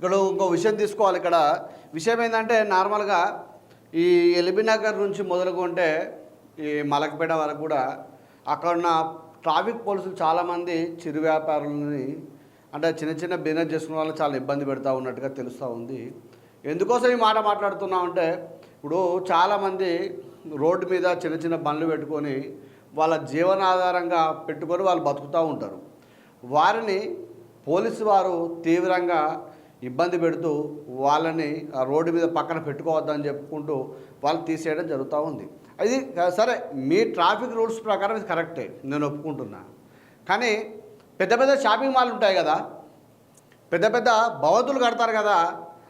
ఇక్కడ ఇంకో విషయం తీసుకోవాలి ఇక్కడ. విషయం ఏంటంటే నార్మల్గా ఈ ఎల్బీనగర్ నుంచి మొదలుకుంటే ఈ మలకపేట వరకు కూడా అక్కడ ఉన్న ట్రాఫిక్ పోలీసులు చాలామంది చిరు వ్యాపారులని అంటే చిన్న చిన్న బిజినెస్ చేసుకున్న వాళ్ళు చాలా ఇబ్బంది పెడతా ఉన్నట్టుగా తెలుస్తూ ఉంది. ఎందుకోసం ఈ మాట మాట్లాడుతున్నామంటే ఇప్పుడు చాలామంది రోడ్డు మీద చిన్న చిన్న బండ్లు పెట్టుకొని వాళ్ళ జీవనాధారంగా పెట్టుకొని వాళ్ళు బతుకుతూ ఉంటారు. వారిని పోలీసు వారు తీవ్రంగా ఇబ్బంది పెడుతూ వాళ్ళని ఆ రోడ్డు మీద పక్కన పెట్టుకోవద్దని చెప్పుకుంటూ వాళ్ళు తీసేయడం జరుగుతూ ఉంది. అది సరే మీ ట్రాఫిక్ రూల్స్ ప్రకారం ఇది కరెక్టే నేను ఒప్పుకుంటున్నా. కానీ పెద్ద పెద్ద షాపింగ్ మాల్ ఉంటాయి కదా పెద్ద పెద్ద భవంతులు కడతారు కదా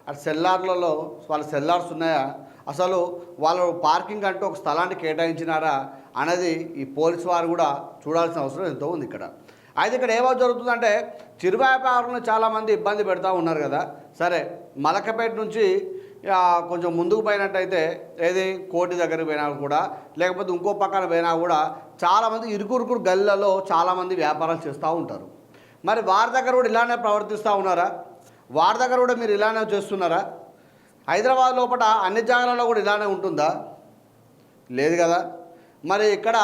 అటు సెల్లార్లలో వాళ్ళ సెల్లార్స్ ఉన్నాయా? అసలు వాళ్ళు పార్కింగ్ అంటూ ఒక స్థలాన్ని కేటాయించినారా? అనేది ఈ పోలీసు వారు కూడా చూడాల్సిన అవసరం ఎంతో ఉంది ఇక్కడ. అయితే ఇక్కడ ఏమో జరుగుతుందంటే చిరు వ్యాపారులను చాలామంది ఇబ్బంది పెడతా ఉన్నారు కదా. సరే మలకపేట నుంచి కొంచెం ముందుకు పోయినట్టయితే ఏది కోటి దగ్గర పోయినా కూడా లేకపోతే ఇంకో పక్కన పోయినా కూడా చాలామంది ఇరుకురుకురు గల్లలో చాలామంది వ్యాపారాలు చేస్తూ ఉంటారు. మరి వారి దగ్గర కూడా ఇలానే ప్రవర్తిస్తూ ఉన్నారా? వారి దగ్గర కూడా మీరు ఇలానే చేస్తున్నారా? హైదరాబాద్ లోపల అన్ని జాగాలలో కూడా ఇలానే ఉంటుందా? లేదు కదా. మరి ఇక్కడ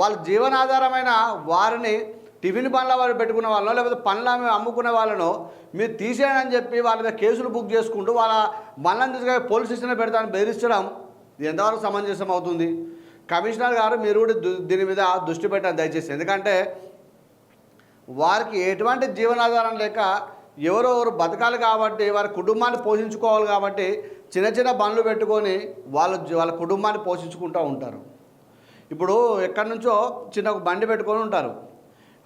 వాళ్ళ జీవనాధారమైన వారిని టిఫిన్ పనుల వారు పెట్టుకున్న వాళ్ళనో లేకపోతే పనులు అమ్ముకునే వాళ్ళనో మీరు తీసేయని అని చెప్పి వాళ్ళ మీద కేసులు బుక్ చేసుకుంటూ వాళ్ళ మనల్ని తీసుకొని పోలీస్ స్టేషన్లో పెడతాను బెదిరించడం ఇది ఎంతవరకు సమంజసం అవుతుంది? కమిషనర్ గారు మీరు కూడా దీని మీద దృష్టి పెట్టండి దయచేసి. ఎందుకంటే వారికి ఎటువంటి జీవనాధారం లేక ఎవరో ఎవరు బతకాలి కాబట్టి వారి కుటుంబాన్ని పోషించుకోవాలి కాబట్టి చిన్న చిన్న బండ్లు పెట్టుకొని వాళ్ళు వాళ్ళ కుటుంబాన్ని పోషించుకుంటూ ఉంటారు. ఇప్పుడు ఎక్కడి నుంచో చిన్న ఒక బండి పెట్టుకొని ఉంటారు.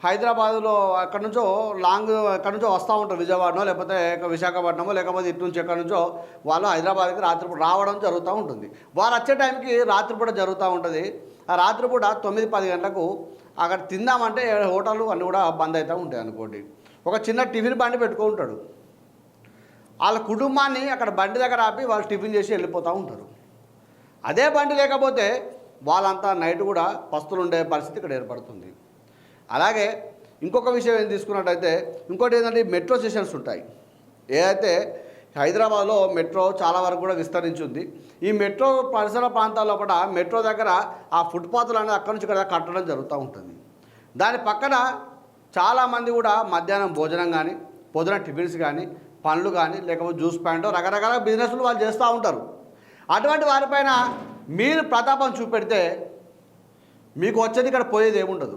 హైదరాబాద్లో ఎక్కడి నుంచో లాంగ్ ఎక్కడి నుంచో వస్తూ ఉంటారు విజయవాడనో లేకపోతే విశాఖపట్నమో లేకపోతే ఇటు నుంచి ఎక్కడి నుంచో వాళ్ళు హైదరాబాద్కి రాత్రిపూట రావడం జరుగుతూ ఉంటుంది. వారు వచ్చే టైంకి రాత్రిపూట జరుగుతూ ఉంటుంది. ఆ రాత్రిపూట తొమ్మిది పది గంటలకు అక్కడ తిందామంటే హోటళ్ళు అన్నీ కూడా బంద్ అవుతూ ఉంటాయి అనుకోండి. ఒక చిన్న టిఫిన్ బండి పెట్టుకుంటాడు వాళ్ళ కుటుంబాన్ని అక్కడ బండి దగ్గర ఆపి వాళ్ళు టిఫిన్ చేసి వెళ్ళిపోతూ ఉంటారు. అదే బండి లేకపోతే వాళ్ళంతా నైట్ కూడా పస్తులు ఉండే పరిస్థితి ఇక్కడ ఏర్పడుతుంది. అలాగే ఇంకొక విషయం ఏం తీసుకున్నట్టయితే ఇంకోటి ఏంటంటే మెట్రో స్టేషన్స్ ఉంటాయి. ఏదైతే హైదరాబాద్లో మెట్రో చాలా వరకు కూడా విస్తరించింది. ఈ మెట్రో పరిసర ప్రాంతాల్లో కూడా మెట్రో దగ్గర ఆ ఫుట్పాత్లు అనేది అక్కడి నుంచి ఇక్కడ కట్టడం జరుగుతూ ఉంటుంది. దాని పక్కన చాలామంది కూడా మధ్యాహ్నం భోజనం కానీ పొద్దున టిఫిన్స్ కానీ పండ్లు కానీ లేకపోతే జ్యూస్ ప్యాంటు రకరకాల బిజినెస్లు వాళ్ళు చేస్తూ ఉంటారు. అటువంటి వారిపైన మీరు ప్రతాపం చూపెడితే మీకు వచ్చేది ఇక్కడ పోయేది ఏముండదు.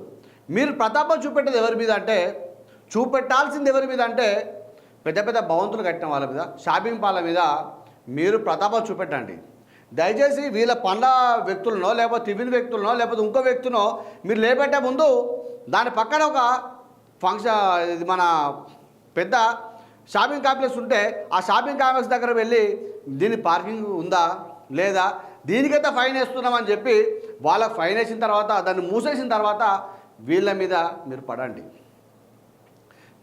మీరు ప్రతాపం చూపెట్టేది ఎవరి మీద అంటే చూపెట్టాల్సింది ఎవరి మీద అంటే పెద్ద పెద్ద భవంతులు కట్టిన వాళ్ళ మీద షాపింగ్ పాల మీద మీరు ప్రతాపం చూపెట్టండి. దయచేసి వీళ్ళ పండ్ల వ్యక్తులనో లేకపోతే తివిన వ్యక్తులనో లేకపోతే ఇంకో వ్యక్తినో మీరు లేపెట్టే ముందు దాని పక్కన ఒక ఫంక్షన్ ఇది మన పెద్ద షాపింగ్ కాంప్లెక్స్ ఉంటే ఆ షాపింగ్ కాంప్లెక్స్ దగ్గర వెళ్ళి దీని పార్కింగ్ ఉందా? లేదా? దీనికైతే ఫైన్ వేస్తున్నామని చెప్పి వాళ్ళకి ఫైన్ వేసిన తర్వాత దాన్ని మూసేసిన తర్వాత వీళ్ళ మీద మీరు పడండి.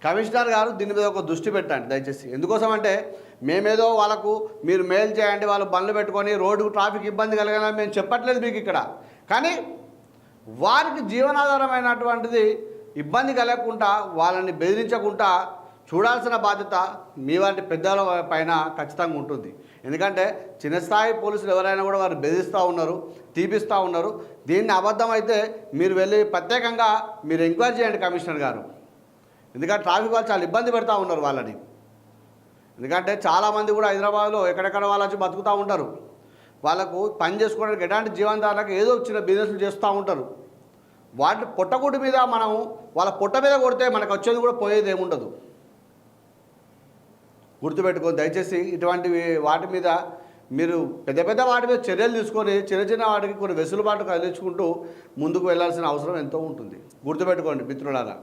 కమిషనర్ గారు దీని మీద ఒక దృష్టి పెట్టండి దయచేసి. ఎందుకోసం అంటే మేమేదో వాళ్ళకు మీరు మేలు చేయండి వాళ్ళు బండ్లు పెట్టుకొని రోడ్డు ట్రాఫిక్ ఇబ్బంది కలగాలని మేము చెప్పట్లేదు మీకు ఇక్కడ. కానీ వారికి జీవనాధారమైనటువంటిది ఇబ్బంది కలగకుండా వాళ్ళని బెదిరించకుండా చూడాల్సిన బాధ్యత మీ వంటి పెద్దల పైన ఖచ్చితంగా ఉంటుంది. ఎందుకంటే చిన్న స్థాయి పోలీసులు ఎవరైనా కూడా వారు బెదిరిస్తూ ఉన్నారు తీపిస్తూ ఉన్నారు. దీన్ని అబద్ధం అయితే మీరు వెళ్ళి ప్రత్యేకంగా మీరు ఎంక్వైరీ చేయండి కమిషనర్ గారు. ఎందుకంటే ట్రాఫిక్ వాళ్ళు చాలా ఇబ్బంది పెడతా ఉన్నారు వాళ్ళని. ఎందుకంటే చాలామంది కూడా హైదరాబాద్లో ఎక్కడెక్కడ వాళ్ళు వచ్చి బతుకుతూ ఉంటారు. వాళ్ళకు పని చేసుకోవడానికి ఎలాంటి జీవనదారులకు ఏదో చిన్న బిజినెస్లు చేస్తూ ఉంటారు. వాటి పొట్టగుడి మీద మనం వాళ్ళ పొట్ట మీద కొడితే మనకు వచ్చేది కూడా పోయేది ఏముండదు. గుర్తుపెట్టుకొని దయచేసి ఇటువంటివి వాటి మీద మీరు పెద్ద పెద్ద వాటి మీద చర్యలు తీసుకొని చిన్న చిన్న వాటికి కొన్ని వెసులుబాటు కలిగించుకుంటూ ముందుకు వెళ్ళాల్సిన అవసరం ఎంతో ఉంటుంది. గుర్తుపెట్టుకోండి మిత్రులారా.